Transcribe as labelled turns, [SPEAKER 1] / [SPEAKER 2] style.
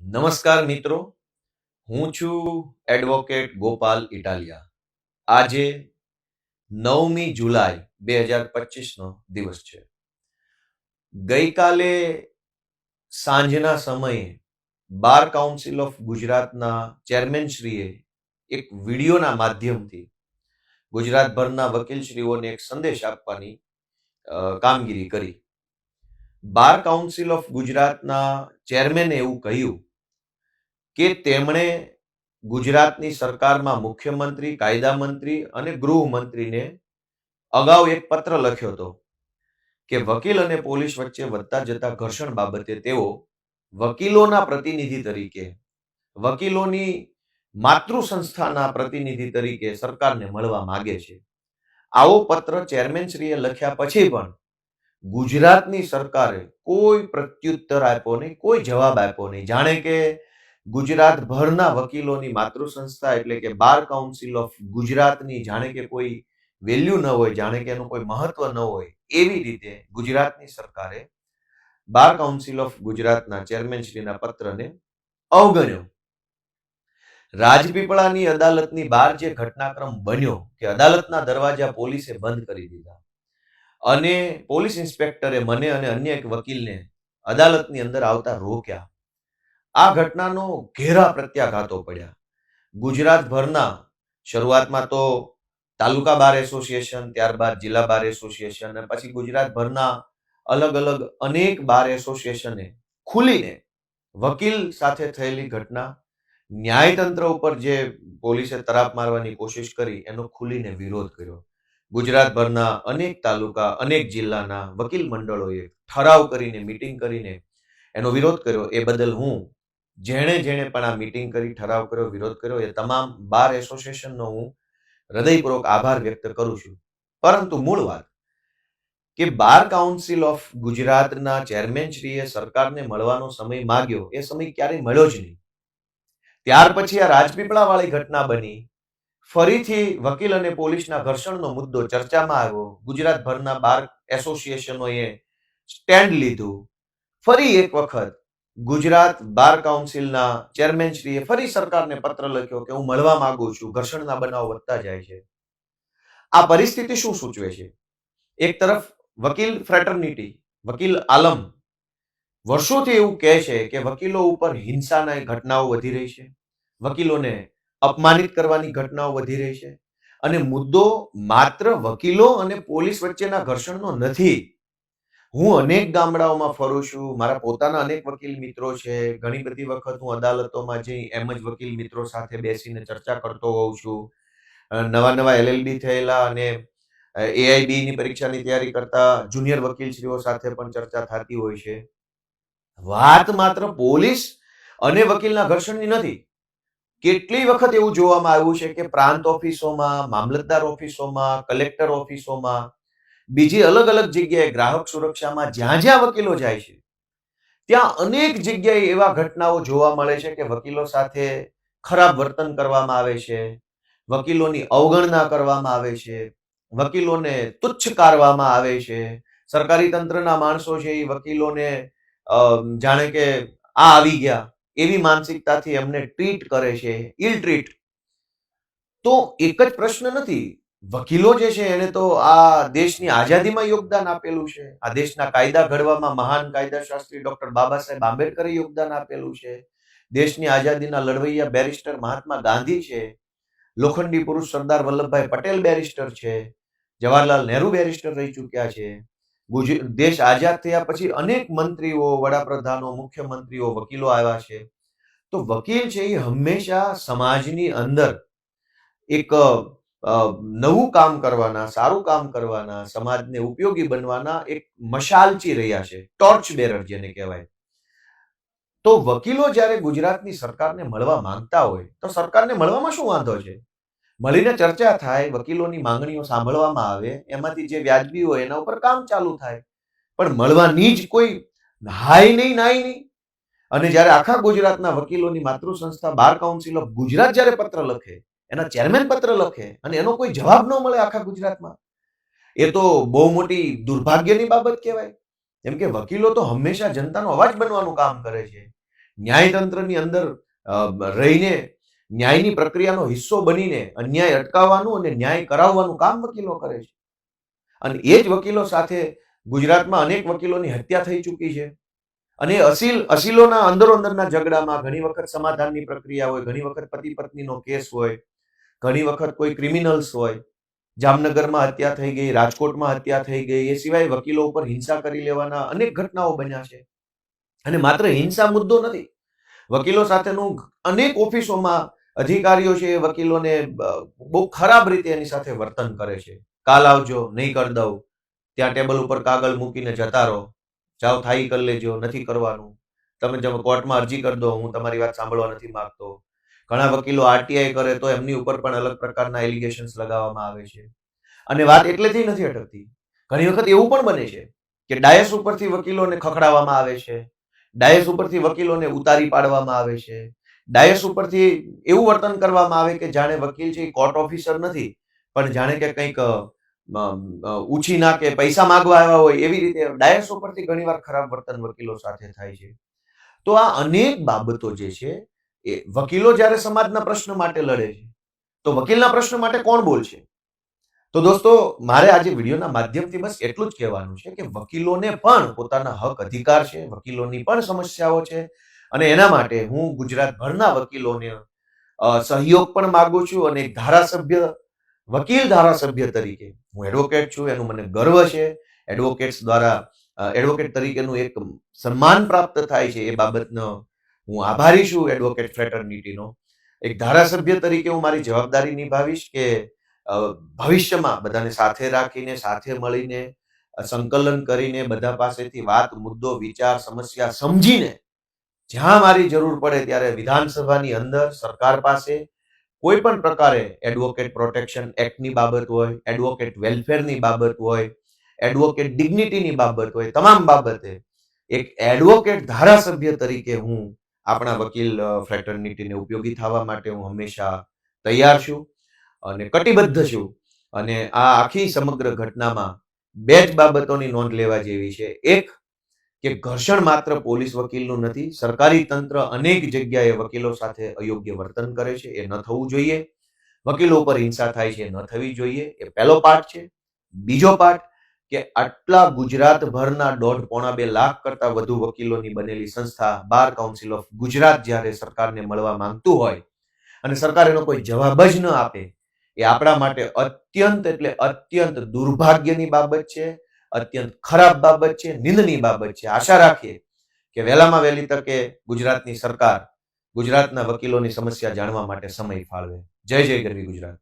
[SPEAKER 1] નમસ્કાર મિત્રો. હું છું એડવોકેટ ગોપાલ ઇટાલિયા. આજે નવમી જુલાઈ બે હજાર પચીસનો દિવસ છે. ગઈકાલે સાંજના સમયે બાર કાઉન્સિલ ઓફ ગુજરાતના ચેરમેનશ્રીએ એક વિડીયોના માધ્યમથી ગુજરાતભરના વકીલશ્રીઓને એક સંદેશ આપવાની કામગીરી કરી. બાર કાઉન્સિલ ઓફ ગુજરાતના ચેરમેને એવું કહ્યું કે તેમણે ગુજરાતની સરકારમાં મુખ્યમંત્રી કાયદા મંત્રી અને ગૃહમંત્રીને અગાઉ એક પત્ર લખ્યો હતો કે વકીલ અને પોલીસ વચ્ચે વધતા જતા ઘર્ષણ બાબતે તેઓ વકીલોના પ્રતિનિધિ તરીકે, વકીલોની માતૃ સંસ્થાના પ્રતિનિધિ તરીકે સરકારને મળવા માગે છે. આવો પત્ર ચેરમેનશ્રીએ લખ્યા પછી પણ ગુજરાતની સરકારે કોઈ પ્રત્યુત્તર આપ્યો નહીં, કોઈ જવાબ આપ્યો નહીં. જાણે કે ગુજરાતભરના વકીલોની માતૃ સંસ્થા એટલે કે બાર કાઉન્સિલ ઓફ ગુજરાતની, જાણે કે કોઈ વેલ્યુ ન હોય, જાણે કે એનું કોઈ મહત્વ ન હોય, એવી રીતે ગુજરાતની સરકારે બાર કાઉન્સિલ ઓફ ગુજરાતના ચેરમેનશ્રીના પત્રને અવગણ્યો. રાજપીપળાની અદાલતની બહાર જે ઘટનાક્રમ બન્યો કે અદાલતના દરવાજા પોલીસે બંધ કરી દીધા અને પોલીસ ઇન્સ્પેક્ટરે મને અને અન્ય એક વકીલને અદાલતની અંદર આવતા રોક્યા. આ ઘટનાનો ઘેરા પ્રત્યાઘાતો પડ્યા. ગુજરાતભરના શરૂઆતમાં તો તાલુકા બાર એસોસિએશન, ત્યારબાદ જિલ્લા બાર એસોસિએશન અને પછી ગુજરાતભરના અલગ અલગ અનેક બાર એસોસિએશને ખુલીને વકીલ સાથે થયેલી ઘટના, ન્યાયતંત્ર ઉપર જે પોલીસે તરાપ મારવાની કોશિશ કરી એનો ખુલીને વિરોધ કર્યો. ગુજરાતભરના અનેક તાલુકા, અનેક જિલ્લાના વકીલ મંડળોએ ઠરાવ કરીને, મિટિંગ કરીને એનો વિરોધ કર્યો. એ બદલ હું જેણે જેણે પણ આ મિટિંગ કરી, ઠરાવ કર્યો, વિરોધ કર્યો, એ તમામ બાર એસોસિએશનનો હું હૃદયપૂર્વક આભાર વ્યક્ત કરું છું. પરંતુ મૂળ વાત કે બાર કાઉન્સિલ ઓફ ગુજરાતના ચેરમેનશ્રીએ સરકારને મળવાનો સમય માગ્યો, એ સમય ક્યારેય મળ્યો જ નહીં. ત્યાર પછી આ રાજપીપળા વાળી ઘટના બની. ફરીથી વકીલ અને પોલીસના ઘર્ષણનો મુદ્દો ચર્ચામાં આવ્યો. ગુજરાતભરના બાર એસોસિએશનોએ સ્ટેન્ડ લીધું. ફરી એક વખત ગુજરાત બાર કાઉન્સિલના ચેરમેનશ્રીએ ફરી સરકારને પત્ર લખ્યો કે હું મળવા માંગુ છું. ઘર્ષણના બનાવ વધતા જાય છે. આ પરિસ્થિતિ શું સૂચવે છે? એક તરફ વકીલ ફ્રેટર્નિટી, વકીલ આલમ વર્ષોથી એવું કહે છે કે વકીલો ઉપર હિંસાના ઘટનાઓ વધી રહી છે. વકીલોને અપમાનિત કરવાની ઘટનાઓ વધી રહી છે. અને મુદ્દો માત્ર વકીલો અને પોલીસ વચ્ચેના ઘર્ષણનો નથી. હું અનેક ગામડાઓમાં ફરું છું મારા પોતાના અનેક વકીલ મિત્રો છે. ઘણી બધી વખત હું અદાલતોમાં જઈ એમ જ વકીલ મિત્રો સાથે બેસીને ચર્ચા કરતો હોઉં છું. નવા નવા એલએલબી થયેલા અને એઆઈબી ની પરીક્ષાની તૈયારી કરતા જુનિયર વકીલશ્રીઓ સાથે પણ ચર્ચા થતી હોય છે. વાત માત્ર પોલીસ અને વકીલના ઘર્ષણની નથી. કેટલી વખત એવું જોવામાં આવ્યું છે કે પ્રાંત ઓફિસોમાં મામલતદાર ઓફિસોમાં કલેક્ટર ઓફિસોમાં બીજી અલગ અલગ જગ્યાએ ગ્રાહક સુરક્ષામાં જ્યાં જ્યાં વકીલો જાય છે, ત્યાં અનેક જગ્યાએ એવા ઘટનાઓ જોવા મળે છે કે વકીલો સાથે ખરાબ વર્તન કરવામાં આવે છે, વકીલોની અવગણના કરવામાં આવે છે, વકીલોને તુચ્છ કારવામાં આવે છે. સરકારી તંત્રના માણસો છે એ વકીલોને જાણે કે આ આવી ગયા એવી માનસિકતાથી એમને ટ્રીટ કરે છે, ઇલ ટ્રીટ. તો એક જ પ્રશ્ન નથી વકીલો જે છે, એને તો આ દેશની આઝાદીમાં યોગદાન આપેલું છે. આ દેશના કાયદા ઘડવામાં મહાન કાયદા શાસ્ત્રી ડોક્ટર બાબા સાહેબ આંબેડકરે યોગદાન આપેલું છે. દેશની આઝાદીના લડવૈયા બેરિસ્ટર મહાત્મા ગાંધી છે. લોખંડી પુરુષ સરદાર વલ્લભભાઈ પટેલ બેરિસ્ટર છે. જવાહરલાલ નહેરુ બેરિસ્ટર રહી ચૂક્યા છે. દેશ આઝાદ થયા પછી અનેક મંત્રીઓ, વડાપ્રધાનો, મુખ્યમંત્રીઓ, વકીલો આવ્યા છે. તો વકીલ છે એ હંમેશા સમાજની અંદર એક નવું કામ કરવાના, સારું કામ કરવાના, સમાજને ઉપયોગી બનવાના એક મશાલચી રહ્યા છે. ટોર્ચ બેરર જેને કહેવાય. તો વકીલો જ્યારે ગુજરાતની સરકારને મળવા માંગતા હોય, તો સરકારને મળવામાં શું વાંધો છે? મળીને ચર્ચા થાય, વકીલોની માંગણીઓ સાંભળવામાં આવે, એમાંથી જે વ્યાજબી હોય એના ઉપર કામ ચાલુ થાય. પણ મળવાની જ કોઈ હાય નહીં, નાય નહીં. અને જ્યારે આખા ગુજરાતના વકીલોની માતૃ સંસ્થા બાર કાઉન્સિલ ઓફ ગુજરાત જ્યારે પત્ર લખે એના ચેરમેન પત્ર લખે અને એનો કોઈ જવાબ ન મળે આખા ગુજરાતમાં. એ તો બહુ મોટી દુર્ભાગ્યની બાબત કહેવાય. કેમ કે વકીલો તો હંમેશા જનતાનો અવાજ બનવાનું કામ કરે છે. ન્યાયતંત્રની અંદર રહીને ન્યાયની પ્રક્રિયાનો હિસ્સો બનીને અન્યાય અટકાવવાનું અને ન્યાય કરાવવાનું કામ વકીલો કરે છે. અને એ જ વકીલો સાથે ગુજરાતમાં અનેક વકીલોની હત્યા થઈ ચૂકી છે. અને અસીલ, અસીલોના અંદરો અંદરના ઝઘડામાં ઘણી વખત સમાધાનની પ્રક્રિયા હોય, ઘણી વખત પતિ પત્નીનો કેસ હોય ઘણી વખત કોઈ ક્રિમિનલ્સ હોય, જામનગરમાં હત્યા થઈ ગઈ, રાજકોટમાં હત્યા થઈ ગઈ, એ સિવાય વકીલો ઉપર હિંસા કરી લેવાના અનેક ઘટનાઓ બન્યા છે. અને માત્ર હિંસા મુદ્દો નથી, વકીલો સાથેનું અનેક ઓફિસોમાં અધિકારીઓ છે વકીલોને બહુ ખરાબ રીતે એની સાથે વર્તન કરે છે. કાલ આવજો, નહીં કરી દઉં, ત્યાં ટેબલ ઉપર કાગળ મૂકીને જતા રહો, જાઓ, થાઈ કરી લેજો, નથી કરવાનું. તમે કોર્ટમાં અરજી કરી દો, હું તમારી વાત સાંભળવા નથી માંગતો. ઘણા વકીલો આરટીઆઈ કરે તો એમની ઉપર પણ અલગ પ્રકારના એલિગેશન્સ લગાવવામાં આવે છે. અને વાત એટલેથી નથી અટકતી. ઘણી વખત એવું પણ બને છે કે ડાયસ ઉપરથી વકીલોને ખખડાવવામાં આવે છે, ડાયસ ઉપરથી વકીલોને ઉતારી પાડવામાં આવે છે, ડાયસ ઉપરથી એવું વર્તન કરવામાં આવે કે જાણે વકીલ છે કોર્ટ ઓફિસર નથી, પણ જાણે કે કંઈક ઊંચી ના કે પૈસા માંગવા આવ્યા હોય એવી રીતે ડાયસ ઉપરથી ઘણીવાર ખરાબ વર્તન વકીલો સાથે થાય છે. તો આ અનેક બાબતો જે છે એ વકીલો જ્યારે સમાજના પ્રશ્ન માટે લડે છે, તો વકીલના પ્રશ્ન માટે કોણ બોલશે? તો દોસ્તો, મારે આજે વિડીયોના માધ્યમથી બસ એટલું જ કહેવાનું છે કે વકીલોને પણ પોતાના હક અધિકાર છે, વકીલોની પણ સમસ્યાઓ છે અને એના માટે હું ગુજરાતભરના વકીલોને સહયોગ પણ માગું છું અને ધારાસભ્ય, વકીલ ધારાસભ્ય તરીકે હું એડવોકેટ છું, એનું મને ગર્વ છે. એડવોકેટ્સ દ્વારા એડવોકેટ તરીકેનું એક સન્માન પ્રાપ્ત થાય છે એ બાબતનો હું આભારી છું એડવોકેટ ફ્રેટર્નિટીનો એક ધારાસભ્ય તરીકે હું મારી જવાબદારી નિભાવીશ કે ભવિષ્યમાં બધાને સાથે રાખીને, સાથે મળીને, સંકલન કરીને બધા પાસેથી વાત, મુદ્દો, વિચાર, સમસ્યા સમજીને જ્યાં મારી જરૂર પડે ત્યારે વિધાનસભાની અંદર સરકાર પાસે કોઈ પણ પ્રકારે એડવોકેટ પ્રોટેક્શન એક્ટની બાબત હોય એડવોકેટ વેલફેરની બાબત હોય એડવોકેટ ડિગ્નિટીની બાબત હોય, તમામ બાબતે એક એડવોકેટ ધારાસભ્ય તરીકે હું આપણા વકીલ ફ્રેટર્નિટીને ઉપયોગી થવા માટે હું હંમેશા તૈયાર છું અને કટિબદ્ધ છું. અને આ આખી સમગ્ર ઘટનામાં બે જ બાબતોની નોંધ લેવા જેવી છે. એક કે ઘર્ષણ માત્ર પોલીસ વકીલનું નથી સરકારી તંત્ર અનેક જગ્યાએ વકીલો સાથે અયોગ્ય વર્તન કરે છે. એ ન થવું જોઈએ. વકીલો ઉપર હિંસા થાય છે એ ન થવી જોઈએ. એ પહેલો પાઠ છે. બીજો પાઠ કે આટલા ગુજરાતભરના દોઢ પોણા બે લાખ કરતા વધુ વકીલોની બનેલી સંસ્થા બાર કાઉન્સિલ ઓફ ગુજરાત જ્યારે સરકારને મળવા માંગતું હોય અને સરકાર એનો કોઈ જવાબ જ ન આપે, એ આપણા માટે અત્યંત એટલે અત્યંત દુર્ભાગ્યની બાબત છે, અત્યંત ખરાબ બાબત છે નિંદની બાબત છે. આશા રાખીએ કે વહેલામાં વહેલી તકે ગુજરાતની સરકાર ગુજરાતના વકીલોની સમસ્યા જાણવા માટે સમય ફાળવે. જય જય ગરવી ગુજરાત.